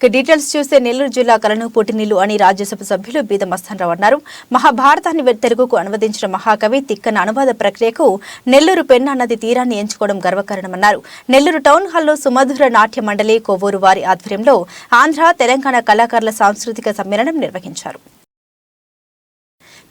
ఇక డీటెయిల్స్ చూస్తే నెల్లూరు జిల్లా కలను పుట్టినీళ్ళు అని రాజ్యసభ సభ్యులు బీద మస్తానరావు అన్నారు. మహాభారతాన్ని తెలుగుకు అనువదించిన మహాకవి తిక్కన అనువాద ప్రక్రియకు నెల్లూరు పెన్నా నది తీరాన్ని ఎంచుకోవడం గర్వకారణమన్నారు. నెల్లూరు టౌన్ హాల్లో సుమధుర నాట్య మండలి కొవ్వూరు వారి ఆధ్వర్యంలో ఆంధ్ర తెలంగాణ కళాకారుల సాంస్కృతిక సమ్మేళనం నిర్వహించారు.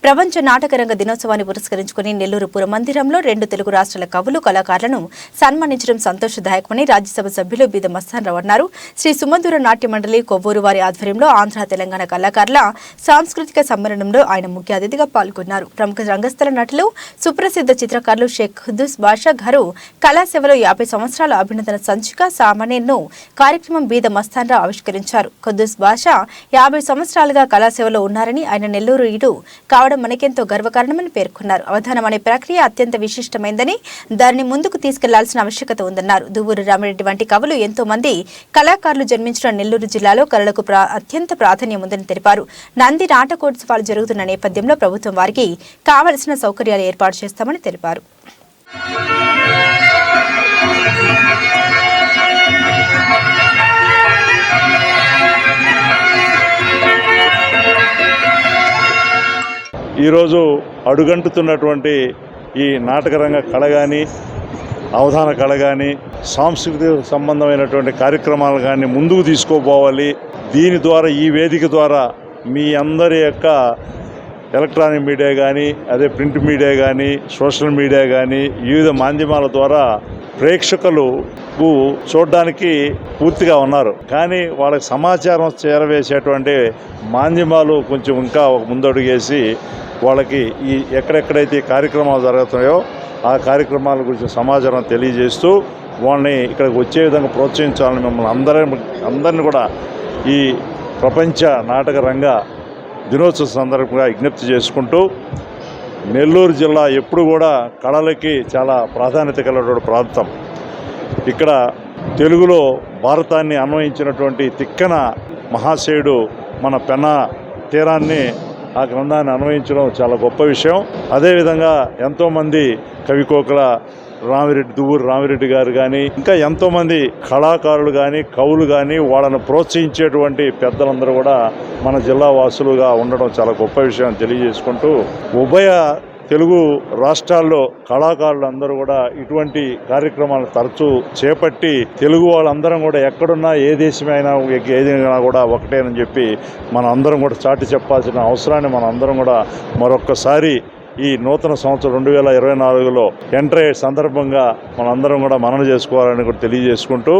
ప్రపంచ నాటకరంగ దినోత్సవాన్ని పురస్కరించుకుని నెల్లూరు పుర మందిరంలో రెండు తెలుగు రాష్ట్రాల కవులు కళాకారులను సన్మానించడం సంతోషదాయకమని రాజ్యసభ సభ్యులు బీద మస్తానరావు అన్నారు. శ్రీ సుమధుర నాట్య మండలి కొవ్వూరు వారి ఆధ్వర్యంలో ఆంధ్ర తెలంగాణ కళాకారుల సాంస్కృతిక సమ్మేళనంలో ఆయన ముఖ్య అతిథిగా పాల్గొన్నారు. ప్రముఖ రంగస్థల నటులు సుప్రసిద్ధ చిత్రకారులు షేక్ హుద్దూస్ బాషా గారు కళాసేవలో యాభై సంవత్సరాల అభినందన సంచిక సామాన్యను కార్యక్రమం బీద మస్తానరావు ఆవిష్కరించారు. ఖుద్దూస్ బాషా యాభై సంవత్సరాలుగా కళాసేవలో ఉన్నారని ఆయన నెల్లూరు ఇడు కావడం మనకెంతో గర్వకారణమని పేర్కొన్నారు. అవధానం అనే ప్రక్రియ అత్యంత విశిష్టమైందని దానిని ముందుకు తీసుకెళ్ళాల్సిన ఆవశ్యకత ఉందన్నారు. దువ్వూరు రామిరెడ్డి వంటి కవులు ఎంతో మంది కళాకారులు జన్మించిన నెల్లూరు జిల్లాలో కళలకు ప్రా- అత్యంత ప్రాధాన్యం ఉందని తెలిపారు. నంది నాటకోత్సవాలు జరుగుతున్న నేపథ్యంలో ప్రభుత్వం వారికి కావలసిన సౌకర్యాలు ఏర్పాటు చేస్తామని తెలిపారు. ఈరోజు అడుగంటుతున్నటువంటి ఈ నాటకరంగ కళ కానీ అవధాన కళ కానీ సాంస్కృతిక సంబంధమైనటువంటి కార్యక్రమాలు కానీ ముందుకు తీసుకోపోవాలి దీని ద్వారా ఈ వేదిక ద్వారా మీ అందరి యొక్క ఎలక్ట్రానిక్ మీడియా కానీ అదే ప్రింట్ మీడియా కానీ సోషల్ మీడియా కానీ వివిధ మాధ్యమాల ద్వారా ప్రేక్షకులు చూడడానికి పూర్తిగా ఉన్నారు. కానీ వాళ్ళకి సమాచారం చేరవేసేటువంటి మాధ్యమాలు కొంచెం ఇంకా ఒక ముందడుగేసి వాళ్ళకి ఈ ఎక్కడెక్కడైతే కార్యక్రమాలు జరుగుతున్నాయో ఆ కార్యక్రమాల గురించి సమాచారం తెలియజేస్తూ వాళ్ళని ఇక్కడికి వచ్చే విధంగా ప్రోత్సహించాలని మిమ్మల్ని అందరిని అందరిని కూడా ఈ ప్రపంచ నాటక రంగ దినోత్సవ సందర్భంగా విజ్ఞప్తి చేసుకుంటూ నెల్లూరు జిల్లా ఎప్పుడు కూడా కళలకి చాలా ప్రాధాన్యత కలిగినటువంటి ప్రాంతం. ఇక్కడ తెలుగులో భారతాన్ని అన్వయించినటువంటి తిక్కన మహాశయుడు మన పెన తీరాన్ని ఆ గ్రంథాన్ని అన్వయించడం చాలా గొప్ప విషయం. అదేవిధంగా ఎంతోమంది కవికోకల రామిరెడ్డి దువ్వూరు రామిరెడ్డి గారు కానీ ఇంకా ఎంతోమంది కళాకారులు కానీ కవులు కానీ వాళ్ళను ప్రోత్సహించేటువంటి పెద్దలందరూ కూడా మన జిల్లా వాసులుగా ఉండడం చాలా గొప్ప విషయం తెలియజేసుకుంటూ ఉభయ తెలుగు రాష్ట్రాల్లో కళాకారులందరూ కూడా ఇటువంటి కార్యక్రమాలు తరచూ చేపట్టి తెలుగు వాళ్ళందరం కూడా ఎక్కడున్నా ఏ దేశమైనా ఏదైనా కూడా ఒకటేనని చెప్పి మనం అందరం కూడా చాటి చెప్పాల్సిన అవసరాన్ని మనం అందరం కూడా మరొక్కసారి ఈ నూతన సంవత్సరం రెండు వేల ఇరవై నాలుగులో ఎంటర్ అయ్యే సందర్భంగా మనందరం కూడా మనన చేసుకోవాలని కూడా తెలియజేసుకుంటూ